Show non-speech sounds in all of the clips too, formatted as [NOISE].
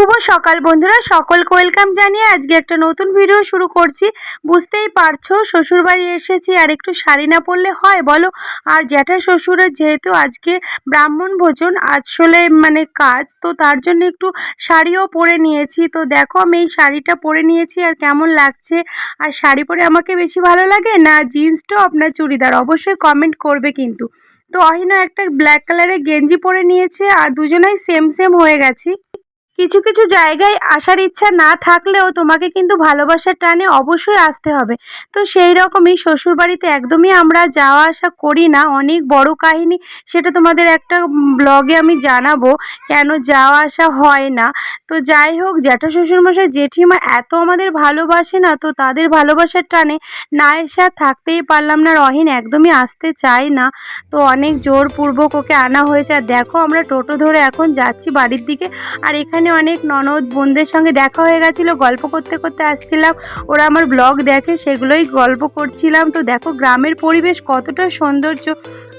শুভ সকাল বন্ধুরা, সকলকে ওয়েলকাম জানিয়ে আজকে একটা নতুন ভিডিও শুরু করছি। বুঝতেই পারছ, শ্বশুরবাড়ি এসেছি, আর একটু শাড়ি না পরলে হয়, বলো? আর জ্যাঠা শ্বশুরের যেহেতু আজকে ব্রাহ্মণ ভোজন, আসলে মানে কাজ, তো তার জন্য একটু শাড়িও পরে নিয়েছি। তো দেখো, আমি এই শাড়িটা পরে নিয়েছি, আর কেমন লাগছে? আর শাড়ি পরে আমাকে বেশি ভালো লাগে, না জিন্স টপ, না চুড়িদার? অবশ্যই কমেন্ট করবে কিন্তু। তো অহিনা একটা ব্ল্যাক কালারের গেঞ্জি পরে নিয়েছে, আর দুজনেই সেম সেম হয়ে গেছি। কিছু কিছু জায়গায় আসার ইচ্ছা না থাকলেও তোমাকে কিন্তু ভালোবাসার টানে অবশ্যই আসতে হবে। তো সেই রকমই শ্বশুরবাড়িতে একদমই আমরা যাওয়া আসা করি না। অনেক বড় কাহিনী সেটা তোমাদের একটা ব্লগে আমি জানাব কেন যাওয়া আসা হয় না। তো যাই হোক, জ্যাঠা শ্বশুরমশাই, জেঠিমা এত আমাদের ভালোবাসে না, তো তাদের ভালোবাসার টানে না এসে থাকতেই পারলাম না। রহিন একদমই আসতে চায় না। তো অনেক জোরপূর্বক ওকে আনা হয়েছে। আর দেখো আমরা টোটো ধরে এখন যাচ্ছি বাড়ির দিকে। আর এখানে অনেক ননদ বোনদের সঙ্গে দেখা হয়ে গেছিল, গল্প করতে করতে আসছিলাম। ওরা আমার ব্লগ দেখে সেগুলোই গল্প করছিলাম। তো দেখো গ্রামের পরিবেশ কতটা সৌন্দর্য।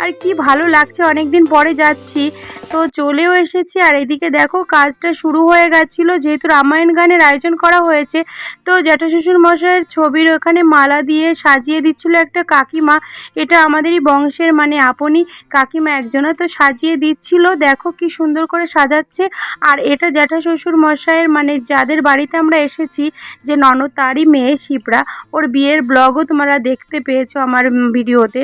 আর কি ভালো লাগছে অনেক দিন পরে যাচ্ছি। তো চলেও এসেছি আর এদিকে দেখো কাজটা শুরু হয়ে গেছিল, যেহেতু রামায়ণ গানের আয়োজন করা হয়েছে। তো জ্যাঠা শ্বশুর মশাইয়ের ছবির ওখানে মালা দিয়ে সাজিয়ে দিচ্ছিল একটা কাকিমা। এটা আমাদেরই বংশের মানে আপনি কাকিমা একজনা তো সাজিয়ে দিচ্ছিল। দেখো কি সুন্দর করে সাজাচ্ছে। আর এটা জ্যাঠা শ্বশুর মশাইয়ের মানে যাদের বাড়িতে আমরা এসেছি, যে ননদ তারই মেয়ে শিপ্রা ওর বিয়ের ব্লগও তোমরা দেখতে পেয়েছ আমার ভিডিওতে।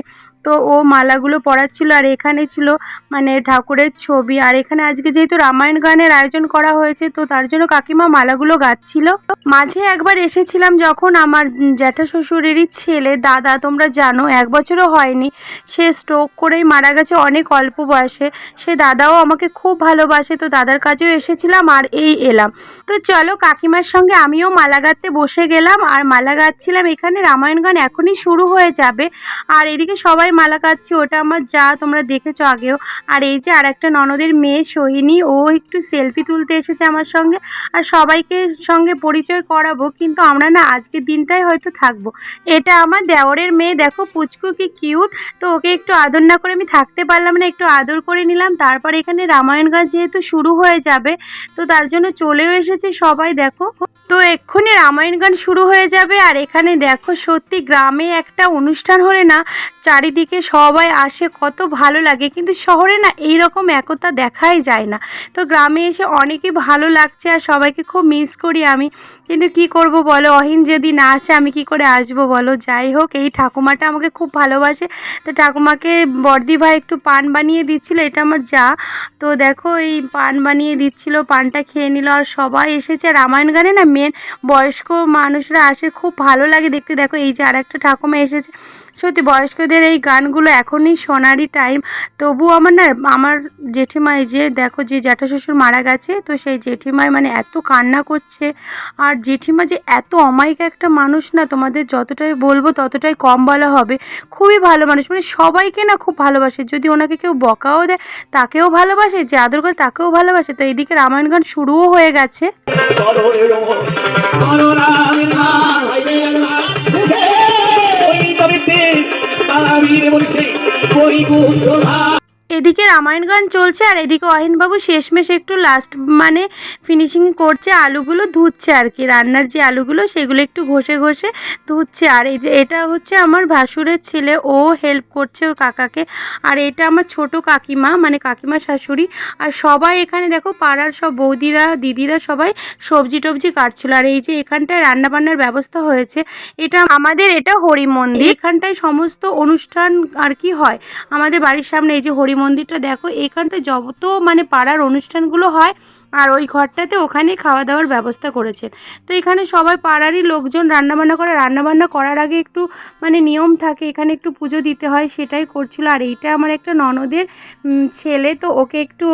তো ও মালাগুলো পরাচ্ছিল আর এখানে ছিল মানে ঠাকুরের ছবি। আর এখানে আজকে যেহেতু রামায়ণ গানের আয়োজন করা হয়েছে, তো তার জন্য কাকিমা মালাগুলো গাচ্ছিল। মাঝে একবার এসেছিলাম যখন আমার জ্যাঠা শ্বশুরেরই ছেলে, দাদা, তোমরা জানো, এক বছরও হয়নি। সে স্ট্রোক করেই মারা গেছে অনেক অল্প বয়সে। সে দাদাও আমাকে খুব ভালোবাসে, তো দাদার কাছেও এসেছিলাম আর এই এলাম। তো চলো কাকিমার সঙ্গে আমিও মালা গাঁথতে বসে গেলাম। আর মালা গাঁথছিলাম এখানে, রামায়ণ গান এখনই শুরু হয়ে যাবে। আর এদিকে সবাই মালা গাঁথছে ওটা আমার যা, তোমরা দেখেছ আগেও। আর এই যে আর একটা ননদের মেয়ে, সোহিনী, ও একটু সেলফি তুলতে এসেছে আমার সঙ্গে। আর সবাইকে সঙ্গে পরিচয় করাবো, কিন্তু আমরা না আজকের দিনটাই হয়তো থাকব। এটা আমার দেওরের মেয়ে, দেখো পুচকু কি কিউট তো ওকে একটু আদর না করে আমি থাকতে পারলাম না, একটু আদর করে নিলাম। তারপর এখানে রামায়ণ গান যেহেতু শুরু হয়ে যাবে, তো তার জন্য চলেও এসেছে সবাই, দেখো। তো এক্ষুনি রামায়ণ গান শুরু হয়ে যাবে, আর এখানে দেখো সত্যি গ্রামে একটা অনুষ্ঠান হলে না, চারিদিকে সবাই আসে, কত ভালো লাগে। কিন্তু শহরে না এই রকম একতা দেখাই যায় না। তো গ্রামে এসে অনেকই ভালো লাগছে আর সবাইকে খুব মিস করি আমি। কিন্তু কি করব বলো? অহিন যদি না আসে, আমি কি করে আসব বলো? যাই হোক, এই ঠাকুমাটা আমাকে খুব ভালোবাসে। তো ঠাকুমাকে বর্দি ভাই একটু পান বানিয়ে দিচ্ছিল, এটা আমার যা। তো দেখো, এই পান বানিয়ে দিচ্ছিল, পানটা খেয়ে নিল আর সবাই এসেছে। রামায়ণ গানে না মেন বয়স্ক মানুষরা আসে, খুব ভালো লাগে দেখতে। দেখো, এই যে আর একটা ঠাকুমা এসেছে। সত্যি বয়স্কদের এই গানগুলো এখনই সোনারই টাইম তবু আমার না, আমার জেঠিমাই যে, দেখো যে জ্যাঠা শ্বশুর মারা গেছে, তো সেই জেঠিমাই মানে এত কান্না করছে। আর জেঠিমা যে এত অমায়িক একটা মানুষ না, তোমাদের যতটাই বলব ততটাই কম বলা হবে। খুবই ভালো মানুষ মানে সবাইকে না খুব ভালোবাসে। যদি ওনাকে কেউ বকাও দেয়, তাকেও ভালোবাসে, যে আদর করে তাকেও ভালোবাসে। তো এইদিকে রামায়ণ গান শুরুও হয়ে গেছে। 你不够爱。এদিকে রামায়ণ গান চলছে আর এদিকে অহিনবাবু শেষমেশ একটু লাস্ট মানে ফিনিশিং করছে, আলুগুলো ধুচ্ছে আর কি। রান্নার যে আলুগুলো, সেগুলো একটু ঘষে ঘষে ধুচ্ছে। আর এটা হচ্ছে আমার ভাসুরের ছেলে, ও হেল্প করছে ওর কাকাকে। আর এটা আমার ছোট কাকিমা মানে কাকিমা শাশুড়ি। আর সবাই এখানে দেখো, পাড়ার সব বৌদিরা, দিদিরা সবাই সবজি টবজি কাটছিল। আর এই যে এখানটায় রান্না বান্নার ব্যবস্থা হয়েছে, এটা আমাদের, এটা হরি মন্দির এখানটায় সমস্ত অনুষ্ঠান আর কি হয়। আমাদের বাড়ির সামনে এই যে হরি মন্দিরটা দেখো এখানটা যত মানে পাড়ার অনুষ্ঠানগুলো হয় আর ওই ঘরটাতে ওখানে খাওয়া দাওয়ার ব্যবস্থা করেছেন। তো এখানে সবাই পাড়ারই লোকজন, রান্নাবান্না করে, রান্নাবান্না করার আগে একটু মানে নিয়ম থাকে, এখানে একটু পুজো দিতে হয়, সেটাই করছিল। আর এইটা আমার একটা ননদের ছেলে, তো ওকে একটু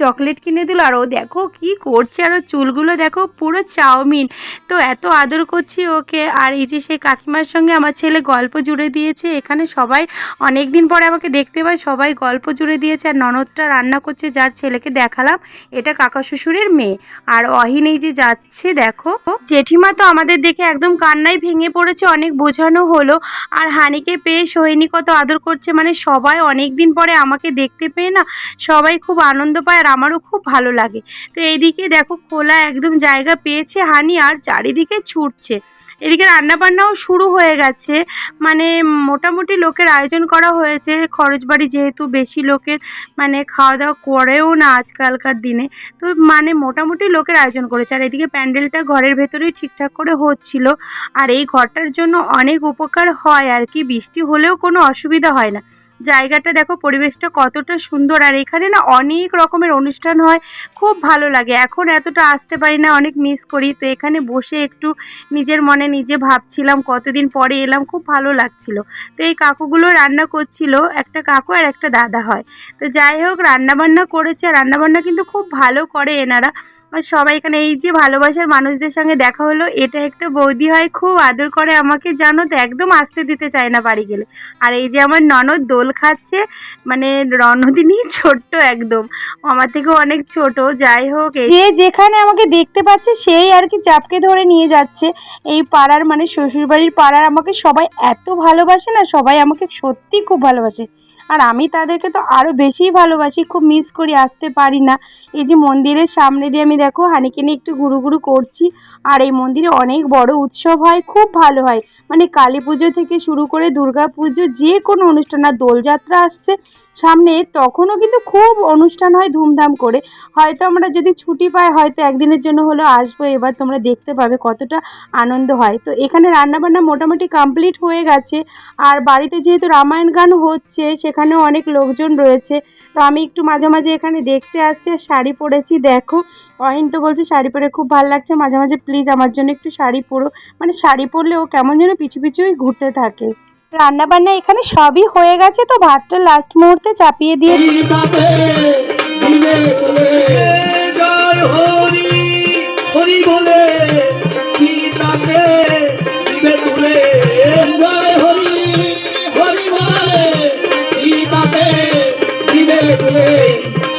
চকলেট কিনে দিল। আর ও দেখো কি করছে, আর চুলগুলো দেখো পুরো চাউমিন। তো এত আদর করছি ওকে। আর এই যে সেই কাকিমার সঙ্গে আমার ছেলে গল্প জুড়ে দিয়েছে, এখানে সবাই অনেক দিন পরে আমাকে দেখতে পায়, সবাই গল্প জুড়ে দিয়েছে। আর ননদটা রান্না করছে, যার ছেলেকে দেখালাম। এটা কাকা শ্বশুরের মেয়ে। আর অহিন এই যে যাচ্ছে, দেখো। জেঠিমা তো আমাদের দেখে একদম কান্নায় ভেঙে পড়েছে, অনেক বোঝানো হলো। আর হানিকে পেয়ে সোহিনী কত আদর করছে মানে সবাই অনেক দিন পরে আমাকে দেখতে পেয়ে না, সবাই খুব আনন্দ পায় আর আমারও খুব ভালো লাগে। তো এইদিকে দেখো, খোলা একদম জায়গা পেয়েছে হানি, আর চারিদিকে ছুটছে। এদিকে রান্নাবান্নাও শুরু হয়ে গেছে। মানে মোটামুটি লোকের আয়োজন করা হয়েছে। খরচ বাড়ি যেহেতু বেশি লোকের মানে খাওয়া দাওয়া করেও না আজকালকার দিনে। তো মানে মোটামুটি লোকের আয়োজন করেছে। আর এদিকে প্যান্ডেলটা ঘরের ভেতরেই ঠিকঠাক করে হচ্ছিল। আর এই ঘরটার জন্য অনেক উপকার হয় আর কি। বৃষ্টি হলেও কোনো অসুবিধা হয় না। জায়গাটা দেখো, পরিবেশটা কতটা সুন্দর। আর এখানে না অনেক রকমের অনুষ্ঠান হয়, খুব ভালো লাগে। এখন এতটা আসতে পারি না, অনেক মিস করি। তো এখানে বসে একটু নিজের মনে নিজে ভাবছিলাম, কতদিন পরে এলাম, খুব ভালো লাগছিল। তো এই কাকুগুলো রান্না করছিল, একটা কাকু আর একটা দাদা হয়। তো যাই হোক, রান্নাবান্না করেছে। রান্নাবান্না কিন্তু খুব ভালো করে এনারা। আর সবাই এখানে এই যে ভালোবাসার মানুষদের সঙ্গে দেখা হলো, এটা একটা বৌদি হয় খুব আদর করে আমাকে, জানো তো, একদম আসতে দিতে চায় না বাড়ি গেলে। আর এই যে আমার ননদ দোল খাচ্ছে মানে রণদিনী [LAUGHS] ছোট্ট একদম। আমার থেকেও অনেক ছোট, যাই হোক যে যেখানে আমাকে দেখতে পাচ্ছে, সেই আর কি চাপকে ধরে নিয়ে যাচ্ছে। এই পাড়ার মানে শ্বশুরবাড়ির পাড়ার আমাকে সবাই এত ভালোবাসে না, সবাই আমাকে সত্যি খুব ভালোবাসে। আর আমি তাদেরকে তো আরও বেশিই ভালোবাসি, খুব মিস করি, আসতে পারি না। এই যে মন্দিরের সামনে দিয়ে আমি দেখো হানিকেনে একটু ঘুরু ঘুরু করছি, আর এই মন্দিরে অনেক বড় উৎসব হয়, খুব ভালো হয়। মানে কালী পুজো থেকে শুরু করে দুর্গা পুজো, যে কোনো অনুষ্ঠান, আর দোলযাত্রা আসছে সামনে তখনও কিন্তু খুব অনুষ্ঠান হয় ধুমধাম করে। হয়তো আমরা যদি ছুটি পাই, হয়তো একদিনের জন্য হলেও আসব, এবার তোমরা দেখতে পাবে কতটা আনন্দ হয়। তো এখানে রান্নাবান্না মোটামুটি কমপ্লিট হয়ে গেছে। আর বাড়িতে যেহেতু রামায়ণ গান হচ্ছে, সেখানেও অনেক লোকজন রয়েছে। তো আমি একটু মাঝে মাঝে এখানে দেখতে আসছি, আর শাড়ি পরেছি, দেখো। অহিন তো বলছে শাড়ি পরে খুব ভালো লাগছে। মাঝে মাঝে প্লিজ আমার জন্য একটু শাড়ি পরো। মানে শাড়ি পরলে ও কেমন যেন পিছু পিছুই ঘুরতে থাকে। রান্না বান্না এখানে সবই হয়ে গেছে তো ভাতটা লাস্ট মুহূর্তে চাপিয়ে দিয়েছি।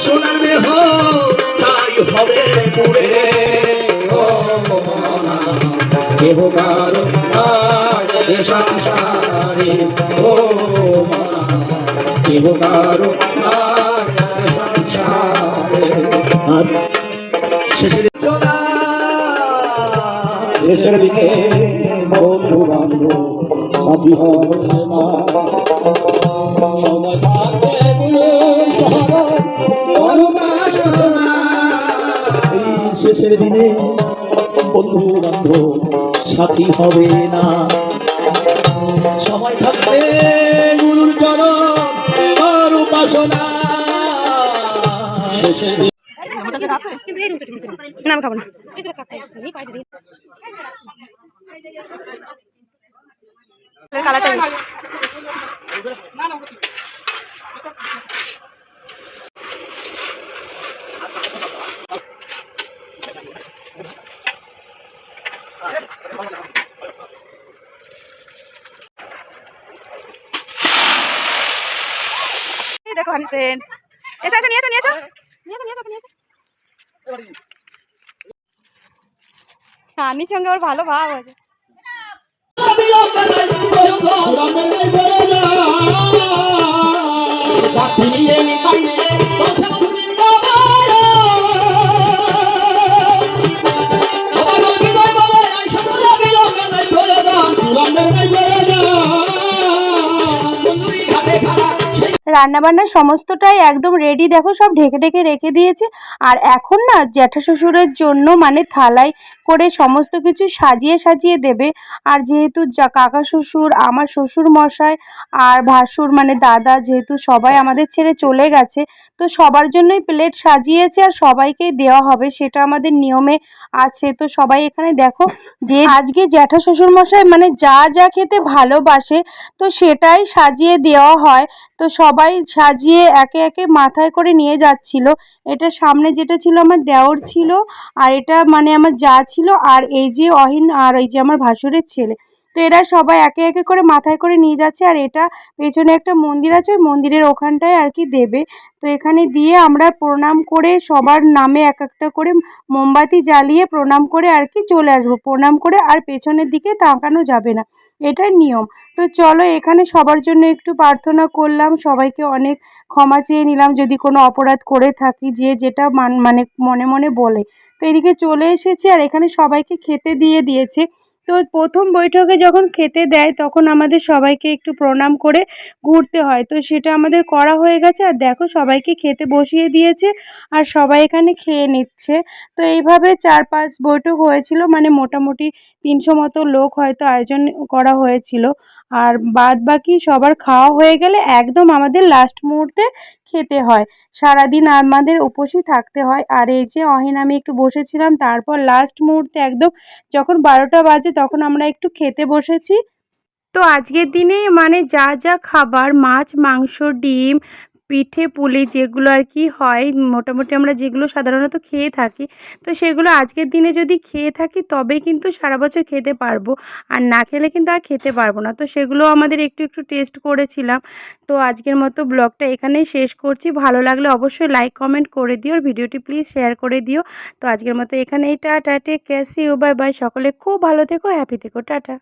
সোনার দেহ ছাই হবে পুরে। দেহ কারও আর ও কারও সংসারে শেষের দিকে বন্ধু বান্ধব সাথী হবে না সময় শেষের দিনে বন্ধু বান্ধব সাথী হবে না। সময় থাকবে গুরুর চরণ আর উপাসনা না খাব না কালারটা হানি ফ্রেন্ড এসো এসো নিয়ে এসো নিয়ে এসো নিয়ে এসো নিয়ে এসো নিয়ে হানির সঙ্গে ওর ভালো ভাব আছে রান্নাবান্না সমস্তটাই একদম রেডি দেখো সব ঢেকে ঢেকে রেখে দিয়েছে। আর এখন না জ্যাঠা শ্বশুরের জন্য মানে থালায় করে সমস্ত কিছু সাজিয়ে সাজিয়ে দেবে। আর যেহেতু যা কাকা শ্বশুর, আমার শ্বশুর মশাই আর ভাসুর মানে দাদা যেহেতু সবাই আমাদের ছেড়ে চলে গেছে, তো সবার জন্যই প্লেট সাজিয়েছে আর সবাইকেই দেওয়া হবে, সেটা আমাদের নিয়মে আছে। তো সবাই এখানে দেখো যে আজকে জ্যাঠা শ্বশুর মশাই মানে যা যা খেতে ভালোবাসে, তো সেটাই সাজিয়ে দেওয়া হয়। তো সবাই সাজিয়ে একে একে মাথায় করে নিয়ে যাচ্ছিল। এটা সামনে যেটা ছিল আমার দেওর ছিল, আর এটা মানে আমার যা ছিল আর এই যে অহিন আর এই যে আমার ভাসুরের ছেলে, তো এরা সবাই একে একে করে মাথায় করে নিয়ে যাচ্ছে আর এটা পেছনে একটা মন্দির আছে, ওই মন্দিরের ওখানটায় আর কি দেবে। তো এখানে দিয়ে আমরা প্রণাম করে সবার নামে এক একটা করে মোমবাতি জ্বালিয়ে প্রণাম করে আর কি চলে আসব। প্রণাম করে আর পেছনের দিকে তাকানো যাবে না, এটাই নিয়ম। তো চলো এখানে সবার জন্য একটু প্রার্থনা করলাম, সবাইকে অনেক ক্ষমা চেয়ে নিলাম। যদি কোনো অপরাধ করে থাকি, যে যেটা মানে মনে মনে বলে তো এদিকে চলে এসেছি আর এখানে সবাইকে খেতে দিয়ে দিয়েছে। তো প্রথম বৈঠকে যখন খেতে দেয় তখন আমাদের সবাইকে একটু প্রণাম করে ঘুরতে হয়। তো সেটা আমাদের করা হয়ে গেছে আর দেখো সবাইকে খেতে বসিয়ে দিয়েছে আর সবাই এখানে খেয়ে নিচ্ছে। তো এইভাবে চার পাঁচ বৈঠক হয়েছিল মানে মোটামুটি তিনশো মতো লোক হয়তো আয়োজন করা হয়েছিল। আর বাদ বাকি সবার খাওয়া হয়ে গেলে একদম আমাদের লাস্ট মুহূর্তে খেতে হয়। সারাদিন আমাদের উপোসই থাকতে হয়। আর এই যে অহিন, আমি একটু বসেছিলাম, তারপর লাস্ট মুহূর্তে একদম যখন বারোটা বাজে তখন আমরা একটু খেতে বসেছি। তো আজকের দিনে মানে যা যা খাবার, মাছ, মাংস, ডিম পিঠে, পুলি যেগুলো আর কি হয়, মোটামুটি আমরা যেগুলো সাধারণত খেয়ে থাকি, তো সেগুলো আজকের দিনে যদি খেয়ে থাকি তবে কিন্তু সারা বছর খেতে পারব। আর না খেলে কিন্তু আর খেতে পারব না। তো সেগুলো আমাদের একটু একটু টেস্ট করেছিলাম। তো আজকের মতো ব্লগটা এখানেই শেষ করছি। ভালো লাগলে অবশ্যই লাইক, কমেন্ট করে দিও আর ভিডিওটি প্লিজ শেয়ার করে দিও। তো আজকের মতো এখানেই, tata, take care, see bye bye. সকলে খুব ভালো থেকো, হ্যাপি থেকো, টাটা।